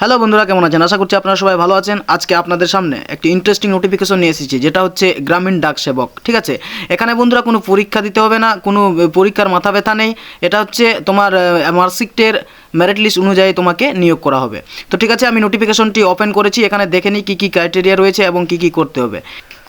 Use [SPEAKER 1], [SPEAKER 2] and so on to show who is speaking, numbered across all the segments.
[SPEAKER 1] Hello বন্ধুরা, কেমন আছেন? আশা করছি আপনারা সবাই ভালো আছেন। আজকে আপনাদের সামনে একটি ইন্টারেস্টিং নোটিফিকেশন নিয়ে এসেছি, যেটা হচ্ছে গ্রামীণ ডাক সেবক, ঠিক আছে? এখানে বন্ধুরা কোনো পরীক্ষা দিতে হবে না, কোনো পরীক্ষার মাথা ব্যথা নেই। এটা হচ্ছে তোমার মার্কশিটের মেরিট লিস্ট অনুযায়ী তোমাকে নিয়োগ করা হবে। তো ঠিক আছে, আমি নোটিফিকেশনটি ওপেন করেছি, এখানে দেখে নিই কী কী ক্রাইটেরিয়া রয়েছে এবং কী কী করতে হবে।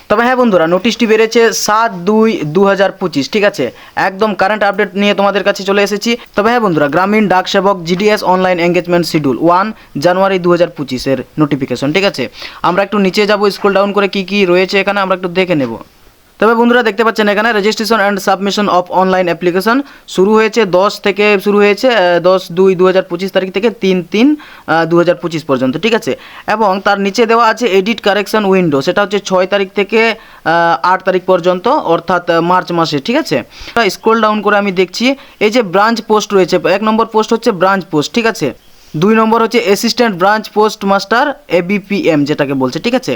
[SPEAKER 1] তবে হ্যাঁ বন্ধুরা নোটিশটি বেড়েছে সাত দুই দু হাজার পঁচিশ, ঠিক আছে? একদম কারেন্ট আপডেট নিয়ে তোমাদের কাছে চলে এসেছি। তবে হ্যাঁ বন্ধুরা, Gramin Dak Sevak GDS online engagement schedule one January দু হাজার পঁচিশের নোটিফিকেশন ঠিক আছে? আমরা একটু নিচে যাব স্কুল ডাউন করে কি কি রয়েছে এখানে, আমরা একটু দেখে নেব। তবে বন্ধুরা দেখতে পাচ্ছেন এখানে registration and submission of online application শুরু হয়েছে দশ থেকে শুরু হয়েছে দশ দুই দু হাজার পঁচিশ তারিখ থেকে তিন তিন দু হাজার পঁচিশ পর্যন্ত, ঠিক আছে? এবং তার নিচে দেওয়া আছে এডিট কারেকশন উইন্ডো সেটা হচ্ছে ছয় তারিখ থেকে আট তারিখ পর্যন্ত, অর্থাৎ মার্চ মাসে, ঠিক আছে? স্ক্রোল ডাউন করে আমি দেখছি, এই যে ব্রাঞ্চ পোস্ট রয়েছে, এক নম্বর পোস্ট হচ্ছে ব্রাঞ্চ পোস্ট ঠিক আছে? দুই নম্বর হচ্ছে assistant branch post master ABPM যেটাকে বলছে, ঠিক আছে?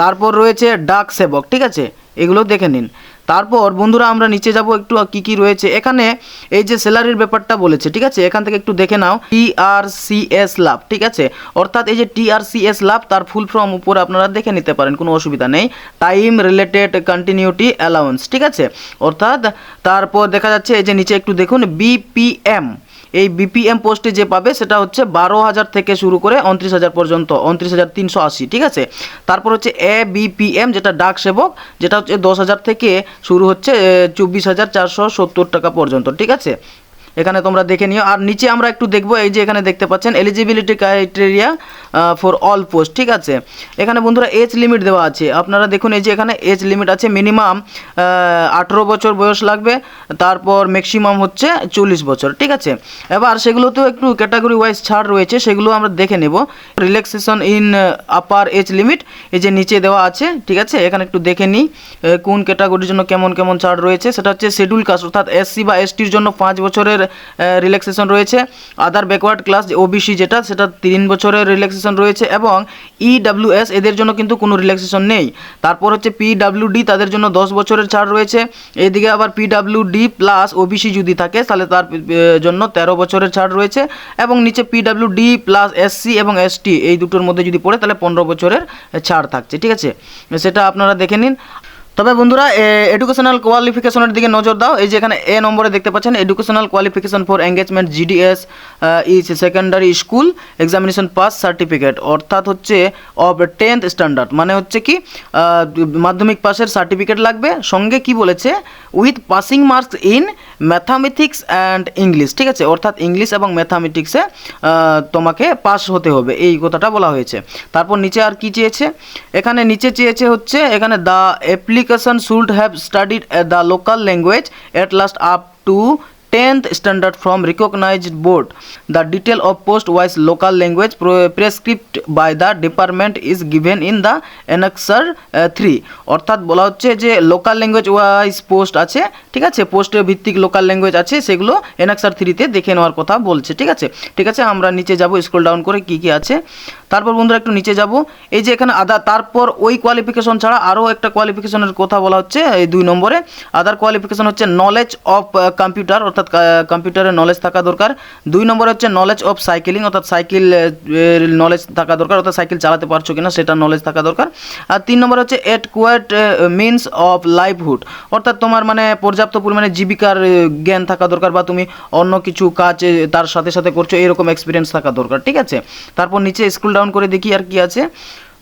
[SPEAKER 1] তারপর রয়েছে ডাক সেবক, ঠিক আছে? এগুলো দেখে নিন। তারপর বন্ধুরা আমরা নিচে যাব একটু কি কি রয়েছে? এখানে এই যে স্যালারির ব্যাপারটা বলেছে, ঠিক আছে? এখান থেকে একটু দেখে নাও। টিআরসিএস লাভ ঠিক আছে? অর্থাৎ এই যে টিআরসিএস লাভ তার ফুল ফর্ম উপরে আপনারা দেখে নিতে পারেন, কোনো অসুবিধা নেই। টাইম রিলেটেড কন্টিনিউটি অ্যালাউন্স ঠিক আছে? অর্থাৎ তারপর দেখা যাচ্ছে, এই যে নিচে একটু দেখুন বিপিএম এই বিপিএম পোস্টে যে পাবে, সেটা হচ্ছে বারো হাজার থেকে শুরু করে উনত্রিশ হাজার পর্যন্ত উনত্রিশ হাজার তিনশো আশি, ঠিক আছে? তারপর হচ্ছে এ বিপিএম যেটা ডাক সেবক, যেটা হচ্ছে দশ হাজার থেকে শুরু হচ্ছে চব্বিশ হাজার চারশো সত্তর টাকা পর্যন্ত, ঠিক আছে? এখানে তোমরা দেখে নিও। আর নিচে আমরা একটু দেখব, এই যে এখানে দেখতে পাচ্ছেন eligibility criteria for all post ঠিক আছে? এখানে বন্ধুরা এজ লিমিট দেওয়া আছে। আপনারা দেখুন, এই যে এখানে এজ লিমিট আছে মিনিমাম আঠেরো বছর বয়স লাগবে, তারপর ম্যাক্সিমাম হচ্ছে চল্লিশ বছর, ঠিক আছে? এবার সেগুলোতেও একটু ক্যাটাগরি ওয়াইজ ছাড় রয়েছে, সেগুলো আমরা দেখে নেব। Relaxation in upper age limit এই যে নিচে দেওয়া আছে, ঠিক আছে? এখানে একটু দেখে নিই কোন ক্যাটাগরির জন্য কেমন কেমন ছাড় রয়েছে, সেটা হচ্ছে শিডিউল কাস্ট অর্থাৎ এসসি বা এসটির জন্য পাঁচ বছরের রিল্যাক্সেশন রয়েছে। আদার ব্যাকওয়ার্ড ক্লাস ওবিসি যেটা, সেটা তিন বছরের রিল্যাক্সেশন রয়েছে এবং ইডাব্লিউএস এদের জন্য কিন্তু কোনো রিল্যাক্সেশন নেই। তারপর হচ্ছে পিডাব্লিউডি তাদের জন্য দশ বছরের ছাড় রয়েছে। এইদিকে আবার পিডাব্লিউডি প্লাস ওবিসি যদি থাকে, তাহলে তার জন্য তেরো বছরের ছাড় রয়েছে এবং নিচে পিডাব্লিউডি প্লাস এসসি এবং এসটি এই দুটোর মধ্যে যদি পড়ে, তাহলে পনেরো বছরের ছাড় থাকছে। ঠিক আছে? সেটা আপনারা দেখে নিন। তবে বন্ধুরা এডুকেশনাল কোয়ালিফিকেশনের দিকে নজর দাও। এই যে এখানে এ নম্বরে দেখতে পাচ্ছেন educational qualification for engagement GDS is secondary school examination pass certificate অর্থাৎ হচ্ছে অফ টেন্থ স্ট্যান্ডার্ড মানে হচ্ছে কি মাধ্যমিক পাসের সার্টিফিকেট লাগবে। সঙ্গে কি বলেছে? With passing marks in mathematics and English ঠিক আছে? অর্থাৎ ইংলিশ এবং ম্যাথামেটিক্সে তোমাকে পাস হতে হবে, এই কথাটা বলা হয়েছে। তারপর নিচে আর কি চেয়েছে? এখানে নিচে চেয়েছে হচ্ছে, এখানে the application should have studied the local language at least up to 10th standard from recognized board. The detail of post wise local language prescribed by the department is given in the annexer uh, 3 অর্থাৎ বলা হচ্ছে যে local language wise post আছে ঠিক আছে? পোস্টের ভিত্তিক local language আছে সেগুলো এনাক্সার থ্রিতে দেখে নেওয়ার কথা বলছে ঠিক আছে? ঠিক আছে আমরা নিচে যাব স্ক্রল ডাউন করে কি কি আছে। তারপর বন্ধুরা একটু নিচে যাব। এই যে এখানে আদার তারপর ওই কোয়ালিফিকেশন ছাড়া আরও একটা কোয়ালিফিকেশনের কথা বলা হচ্ছে এই দুই নম্বরে। আদার কোয়ালিফিকেশন হচ্ছে নলেজ অফ কম্পিউটার অর্থাৎ কম্পিউটারের নলেজ থাকা দরকার। দুই নম্বরে হচ্ছে নলেজ অফ সাইকেলিং অর্থাৎ সাইকেল নলেজ থাকা দরকার, অর্থাৎ সাইকেল চালাতে পারছ কিনা সেটা নলেজ থাকা দরকার। আর তিন নম্বর হচ্ছে at quart means of livelihood অর্থাৎ তোমার মানে পর্যাপ্ত পরিমাণে জীবিকার জ্ঞান থাকা দরকার বা তুমি অন্য কিছু কাজ তার সাথে সাথে করছ, এরকম এক্সপিরিয়েন্স থাকা দরকার, ঠিক আছে? তারপর নিচে স্কুল ডাউন করে দেখি আর কি আছে।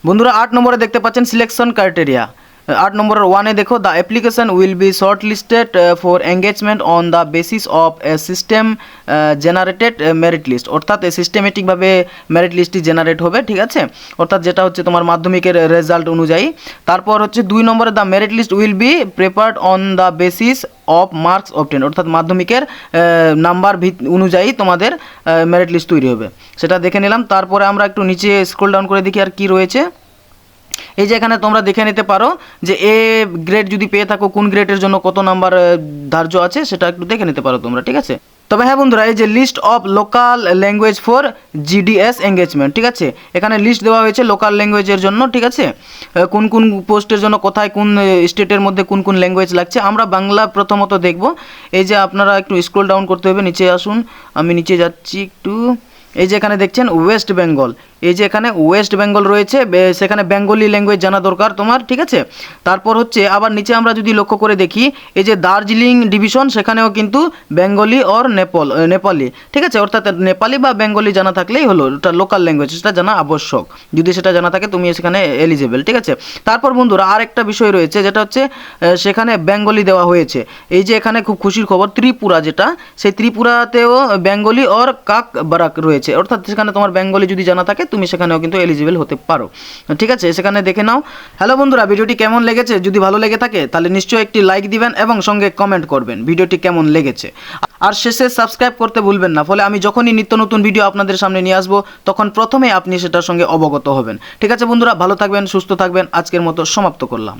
[SPEAKER 1] বন্ধুরা, আট নম্বরে দেখতে পাচ্ছেন সিলেকশন ক্রাইটেরিয়া আট নম্বরের ওয়ানে দেখো the application will be short listed for engagement on the basis of a system generated merit list অর্থাৎ সিস্টেমেটিকভাবে মেরিট লিস্টটি জেনারেট হবে, ঠিক আছে? অর্থাৎ যেটা হচ্ছে তোমার মাধ্যমিকের রেজাল্ট অনুযায়ী। তারপর হচ্ছে দুই নম্বরে the merit list will be prepared on the basis of marks obtained অর্থাৎ মাধ্যমিকের নাম্বার ভিত, অনুযায়ী তোমাদের মেরিট লিস্ট তৈরি হবে। সেটা দেখে নিলাম। তারপরে আমরা একটু নিচে স্ক্রল ডাউন করে দেখি আর কি রয়েছে। এই যে এখানে তোমরা দেখে নিতে পারো যে এ গ্রেড যদি পেয়ে থাকো, কোন গ্রেডের জন্য কত নাম্বার ধার্য আছে, সেটা একটু দেখে নিতে পারো তোমরা, ঠিক আছে? তবে হ্যাঁ বন্ধুরা, এই যে list of local language for GDS engagement ঠিক আছে? এখানে লিস্ট দেওয়া হয়েছে লোকাল ল্যাঙ্গুয়েজের জন্য, ঠিক আছে? কোন কোন পোস্টের জন্য কোথায় কোন স্টেটের মধ্যে কোন কোন ল্যাঙ্গুয়েজ লাগছে, আমরা বাংলা প্রথমত দেখব। এই যে আপনারা একটু স্ক্রল ডাউন করতে হবে, নিচে আসুন, আমি নিচে যাচ্ছি একটু। এই যে এখানে দেখছেন ওয়েস্ট বেঙ্গল এই যে এখানে ওয়েস্ট বেঙ্গল রয়েছে সেখানে বেঙ্গলি ল্যাঙ্গুয়েজ জানা দরকার তোমার, ঠিক আছে? তারপর হচ্ছে, আবার নিচে আমরা যদি লক্ষ্য করে দেখি, এই যে দার্জিলিং ডিভিশন, সেখানেও কিন্তু বেঙ্গলি অর নেপাল নেপালি, ঠিক আছে? অর্থাৎ নেপালি বা বেঙ্গলি জানা থাকলেই হলো ওটা লোকাল ল্যাঙ্গুয়েজ সেটা জানা আবশ্যক। যদি সেটা জানা থাকে, তুমি সেখানে এলিজেবল ঠিক আছে? তারপর বন্ধুরা আর একটা বিষয় রয়েছে, যেটা হচ্ছে সেখানে বেঙ্গলি দেওয়া হয়েছে। এই যে এখানে খুব খুশির খবর, ত্রিপুরা যেটা, সেই ত্রিপুরাতেও বেঙ্গলি অর কাক বারাক রয়েছে। অর্থাৎ সেখানে তোমার বেঙ্গলি যদি জানা থাকে তুমি সেখানেও কিন্তু এলিজিবল হতে পারো। ঠিক আছে, সেখানে দেখে নাও। হ্যালো বন্ধুরা, ভিডিওটি কেমন লেগেছে? যদি ভালো লেগে থাকে, তাহলে নিশ্চয়ই একটি লাইক দিবেন এবং সঙ্গে কমেন্ট করবেন। ভিডিওটি কেমন লেগেছে? আর শেষে সাবস্ক্রাইব করতে ভুলবেন না, ফলে আমি যখনই নিত্য নতুন ভিডিও আপনাদের সামনে নিয়ে আসব, তখন প্রথমে আপনি সেটার সঙ্গে অবগত হবেন। ঠিক আছে বন্ধুরা, ভালো থাকবেন, সুস্থ থাকবেন, আজকের মতো সমাপ্ত করলাম।